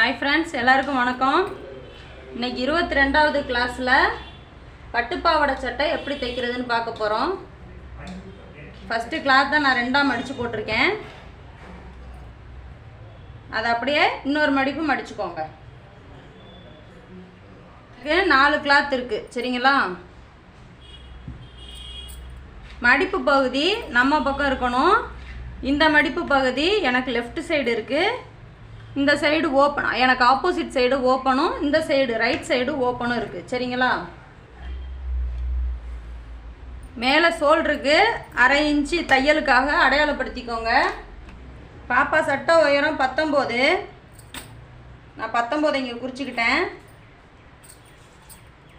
Hi friends எல்லாருக்கும் வணக்கம். இன்னைக்கு இருபத்தி ரெண்டாவது கிளாஸில் பட்டுப்பாவாடை சட்டை எப்படி தைக்கிறதுன்னு பார்க்க போகிறோம் ஃபஸ்ட்டு கிளாத் தான் நான் ரெண்டாக மடித்து போட்டிருக்கேன். அதை அப்படியே இன்னொரு மடிப்பு மடிச்சுக்கோங்க. நாலு கிளாத் இருக்குது சரிங்களா? மடிப்பு பகுதி நம்ம பக்கம் இருக்கணும். இந்த மடிப்பு பகுதி எனக்கு லெஃப்ட் சைடு இருக்குது இந்த சைடு ஓப்பன் எனக்கு ஆப்போசிட் சைடு ஓப்பனும் இந்த சைடு ரைட் சைடு ஓப்பனும் இருக்குது சரிங்களா? மேலே சோல்டருக்கு அரை இன்ச்சு தையலுக்காக அடையாளப்படுத்திக்கோங்க. பாப்பா சட்டை உயரம் பத்தொம்போது. நான் பத்தொம்போது இங்கே குறிச்சிக்கிட்டேன்.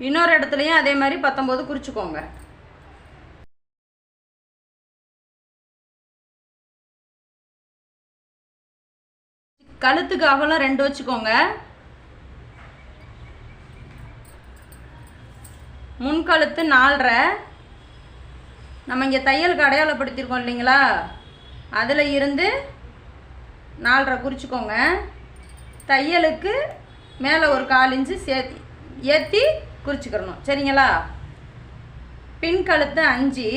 இன்னொரு இடத்துலையும் அதே மாதிரி பத்தொம்போது குறிச்சிக்கோங்க. கழுத்துக்கு அகலம் ரெண்டு வச்சுக்கோங்க. முன்கழுத்து நாலரை. நம்ம இங்கே தையலுக்கு அடையாளப்படுத்தியிருக்கோம் இல்லைங்களா? அதில் இருந்து நாலரை குறிச்சிக்கோங்க. தையலுக்கு மேலே ஒரு கால் இன்ச்சு சேர்த்தி ஏற்றி குறிச்சிக்கிறணும். சரிங்களா? பின் கழுத்து அஞ்சு.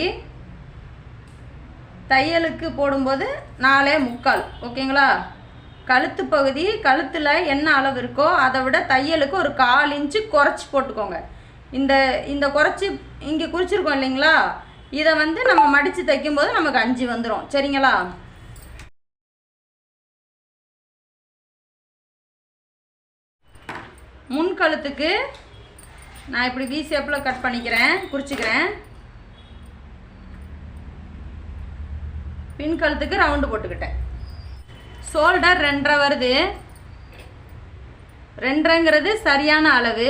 தையலுக்கு போடும்போது நாலே முக்கால். ஓகேங்களா? கழுத்து பகுதி கழுத்தில் என்ன அளவு இருக்கோ அதை விட தையலுக்கு ஒரு கால் இன்ச்சு குறைச்சி போட்டுக்கோங்க. இந்த இந்த குறைச்சி இங்கே குறிச்சிருக்கோம் இல்லைங்களா? இதை வந்து நம்ம மடித்து தைக்கும்போது நமக்கு அஞ்சு வந்துடும் சரிங்களா? முன் கழுத்துக்கு நான் இப்படி வி ஷேப்பில் கட் பண்ணிக்கிறேன் குறிச்சிக்கிறேன். பின் கழுத்துக்கு ரவுண்டு போட்டுக்கிட்டேன். ஷோல்டர் ரெண்டரை வருது. ரெண்டரைங்கிறது சரியான அளவு.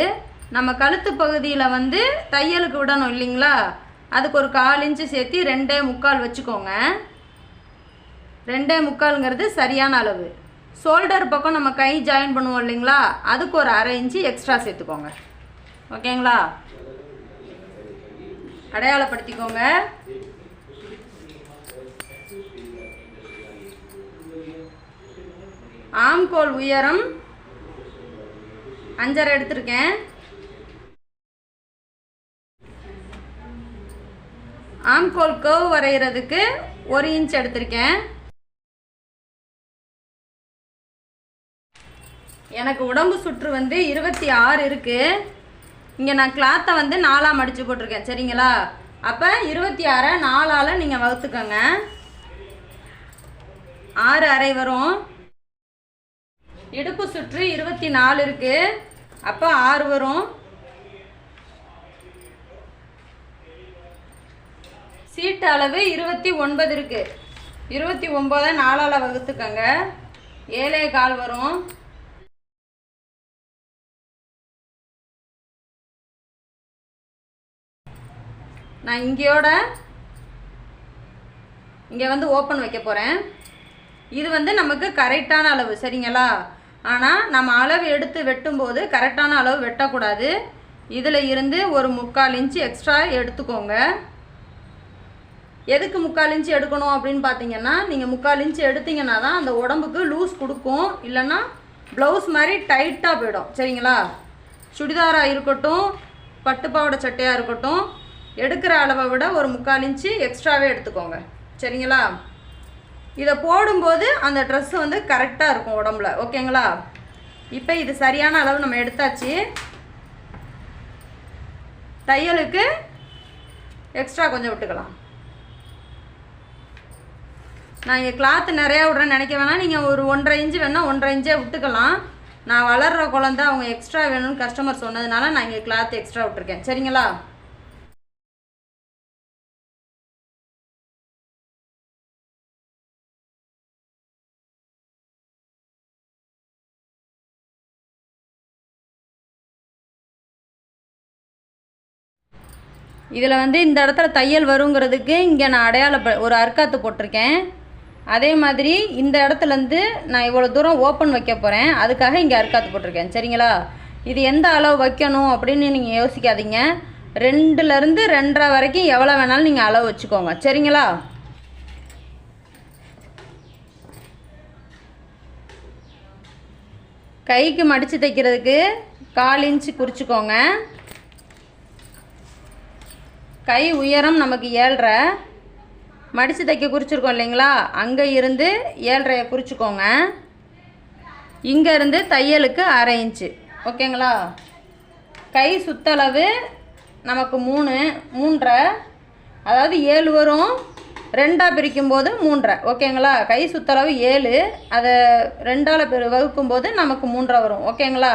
நம்ம கழுத்து பகுதியில் வந்து தையலுக்கு விடணும் இல்லைங்களா? அதுக்கு ஒரு கால் இன்ச்சு சேர்த்து ரெண்டே முக்கால் வச்சுக்கோங்க. ரெண்டே முக்கால்ங்கிறது சரியான அளவு. ஷோல்டர் பக்கம் நம்ம கை ஜாயின் பண்ணுவோம் இல்லைங்களா? அதுக்கு ஒரு அரை இன்ச்சு எக்ஸ்ட்ரா சேர்த்துக்கோங்க. ஓகேங்களா? அடையாளப்படுத்திக்கோங்க. ஆம்கோல் உயரம். அஞ்சரை எடுத்திருக்கேன். ஆம்கோல் கர்வ் வரைகிறதுக்கு ஒரு இன்ச் எடுத்திருக்கேன். எனக்கு உடம்பு சுற்று வந்து இருபத்தி ஆறு இருக்குது இங்கே நான் கிளாத்தை வந்து நாலாக மடித்து போட்டிருக்கேன் சரிங்களா? அப்போ இருபத்தி ஆறை நாலால் நீங்கள் வகுத்துக்கோங்க. ஆறு அரை வரும். இடுப்பு சுற்று இருபத்தி நாலு இருக்கு. அப்போ ஆறு வரும். சீட்டு அளவு இருபத்தி ஒன்பது இருக்கு. இருபத்தி ஒன்பதை நாலால் வகுத்துக்கங்க. ஏழே கால் வரும். நான் இங்கேயோட இங்கே வந்து ஓப்பன் வைக்க போகிறேன் இது வந்து நமக்கு கரெக்டான அளவு சரிங்களா? ஆனால் நம்ம அளவு எடுத்து வெட்டும்போது கரெக்டான அளவு வெட்டக்கூடாது. இதில் இருந்து ஒரு முக்கால் இன்ச்சு எக்ஸ்ட்ரா எடுத்துக்கோங்க. எதுக்கு முக்கால் இன்ச்சு எடுக்கணும் அப்படின்னு பார்த்தீங்கன்னா நீங்கள் முக்கால் இன்ச்சு எடுத்தீங்கன்னா தான் அந்த உடம்புக்கு லூஸ் கொடுக்கும். இல்லைன்னா ப்ளவுஸ் மாதிரி டைட்டாக போயிடும். சரிங்களா? சுடிதாராக இருக்கட்டும் பட்டுப்பாவாடை சட்டையாக இருக்கட்டும் எடுக்கிற அளவை விட ஒரு முக்கால் இன்ச்சு எக்ஸ்ட்ராவே எடுத்துக்கோங்க. சரிங்களா? இதை போடும்போது அந்த ட்ரெஸ் வந்து கரெக்டாக இருக்கும் உடம்புல ஓகேங்களா? இப்போ இது சரியான அளவு நம்ம எடுத்தாச்சு. தையலுக்கு எக்ஸ்ட்ரா கொஞ்சம் விட்டுக்கலாம். நான் இங்கே கிளாத்து நிறையா விட்றேன்னு நினைக்க வேணாம். நீங்கள் ஒரு ஒன்றரை இன்ச்சு வேணால் ஒன்றரை இன்ச்சே விட்டுக்கலாம். நான் வளர்கிற குழந்த அவங்க எக்ஸ்ட்ரா வேணும்னு கஸ்டமர் சொன்னதுனால நான் இங்கே கிளாத் எக்ஸ்ட்ரா விட்டுருக்கேன். சரிங்களா? இதில் வந்து இந்த இடத்துல தையல் வருங்கிறதுக்கு இங்கே நான் அடையாள ஒரு அர்க்காத்து போட்டிருக்கேன். அதே மாதிரி இந்த இடத்துலேருந்து நான் இவ்வளோ தூரம் ஓப்பன் வைக்க போகிறேன் அதுக்காக இங்கே அர்க்காத்து போட்டிருக்கேன். சரிங்களா? இது எந்த அளவு வைக்கணும் அப்படின்னு நீங்கள் யோசிக்காதீங்க. ரெண்டுலேருந்து ரெண்டரை வரைக்கும் எவ்வளோ வேணாலும் நீங்கள் அளவு வச்சுக்கோங்க. சரிங்களா? கைக்கு மடித்து தைக்கிறதுக்கு கால் இன்ச்சு குறிச்சிக்கோங்க. கை உயரம் நமக்கு ஏழ்ரை. மடித்து தைக்க குறிச்சிருக்கோம் இல்லைங்களா? அங்கே இருந்து ஏழ்ரையை குறிச்சிக்கோங்க. இங்கேருந்து தையலுக்கு அரை இன்ச்சு. ஓகேங்களா? கை சுத்தளவு நமக்கு மூணு மூன்றரை. அதாவது ஏழு வரும் ரெண்டாக பிரிக்கும்போது மூன்றரை. ஓகேங்களா? கை சுத்தளவு ஏழு. அதை ரெண்டால் பெரு வகுக்கும்போது நமக்கு மூன்றரை வரும். ஓகேங்களா?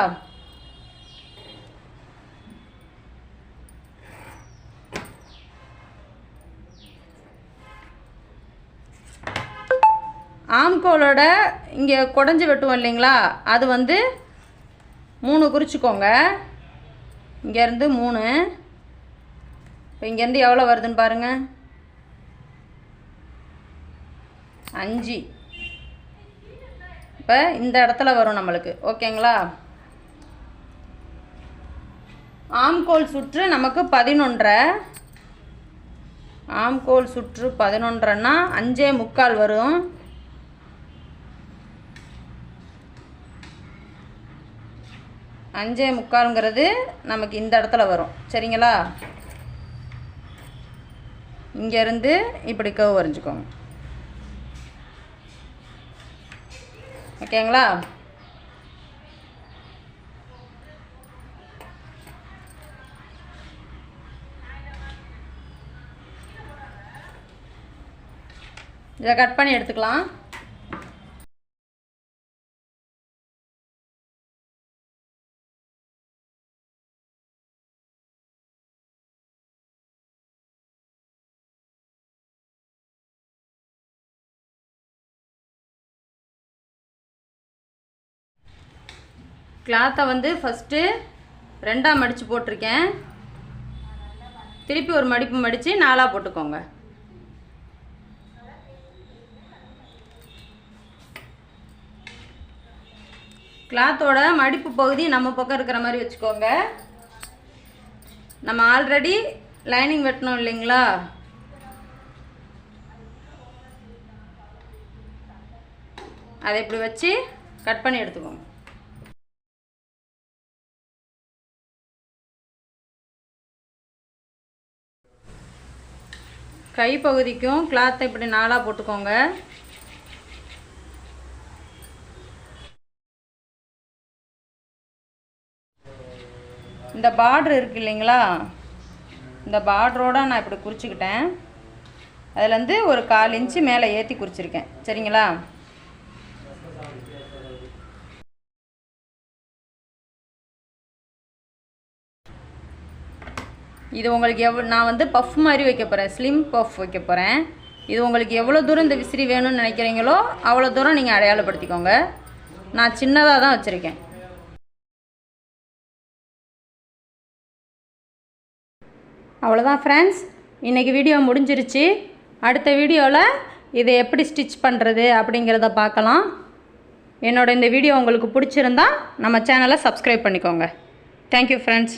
ஆம்கோலோட இங்கே குடஞ்சி வெட்டுவோம் இல்லைங்களா? அது வந்து மூணு குறிச்சிக்கோங்க. இங்கேருந்து மூணு. இப்போ இங்கேருந்து எவ்வளோ வருதுன்னு பாருங்கள் அஞ்சு. இப்போ இந்த இடத்துல வரும் நம்மளுக்கு. ஓகேங்களா? ஆம்கோல் சுற்று நமக்கு பதினொன்றரை. ஆம்கோல் சுற்று பதினொன்றரைன்னா அஞ்சே முக்கால் வரும். அஞ்சே முக்கால்ங்கிறது நமக்கு இந்த இடத்துல வரும். சரிங்களா? இங்கேருந்து இப்படி கவ் வரைஞ்சிக்கோங்க. ஓகேங்களா? இதை கட் பண்ணி எடுத்துக்கலாம். கிளாத்தை வந்து ஃபஸ்ட்டு ரெண்டாக மடித்து போட்டிருக்கேன். திருப்பி ஒரு மடிப்பு மடித்து நாலாக போட்டுக்கோங்க. கிளாத்தோட மடிப்பு பகுதி நம்ம பக்கம் இருக்கிற மாதிரி வச்சுக்கோங்க. நம்ம ஆல்ரெடி லைனிங் வெட்டணும் இல்லைங்களா? அதை இப்படி வச்சு கட் பண்ணி எடுத்துக்கோங்க. கை பகுதிக்கும் கிளாத்தை இப்படி நாளாக போட்டுக்கோங்க. இந்த பார்ட்ரு இருக்கு இல்லைங்களா? இந்த பார்டரோட நான் இப்படி குறிச்சிக்கிட்டேன். அதுலேருந்து ஒரு கால் இன்ச்சு மேலே ஏற்றி குறிச்சிருக்கேன். சரிங்களா? இது உங்களுக்கு எவ்வளோ நான் வந்து பஃப் மாதிரி வைக்க போகிறேன் ஸ்லிம் பஃப் வைக்க போகிறேன் இது உங்களுக்கு எவ்வளோ தூரம் இந்த விசிறி வேணும்னு நினைக்கிறீங்களோ அவ்வளோ தூரம் நீங்கள் அடையாளப்படுத்திக்கோங்க. நான் சின்னதாக தான் வச்சுருக்கேன். அவ்வளோதான் ஃப்ரெண்ட்ஸ் இன்றைக்கி வீடியோ முடிஞ்சிருச்சு. அடுத்த வீடியோவில் இதை எப்படி ஸ்டிச் பண்ணுறது அப்படிங்கிறத பார்க்கலாம். என்னோட இந்த வீடியோ உங்களுக்கு பிடிச்சிருந்தா நம்ம சேனலை சப்ஸ்கிரைப் பண்ணிக்கோங்க. Thank you friends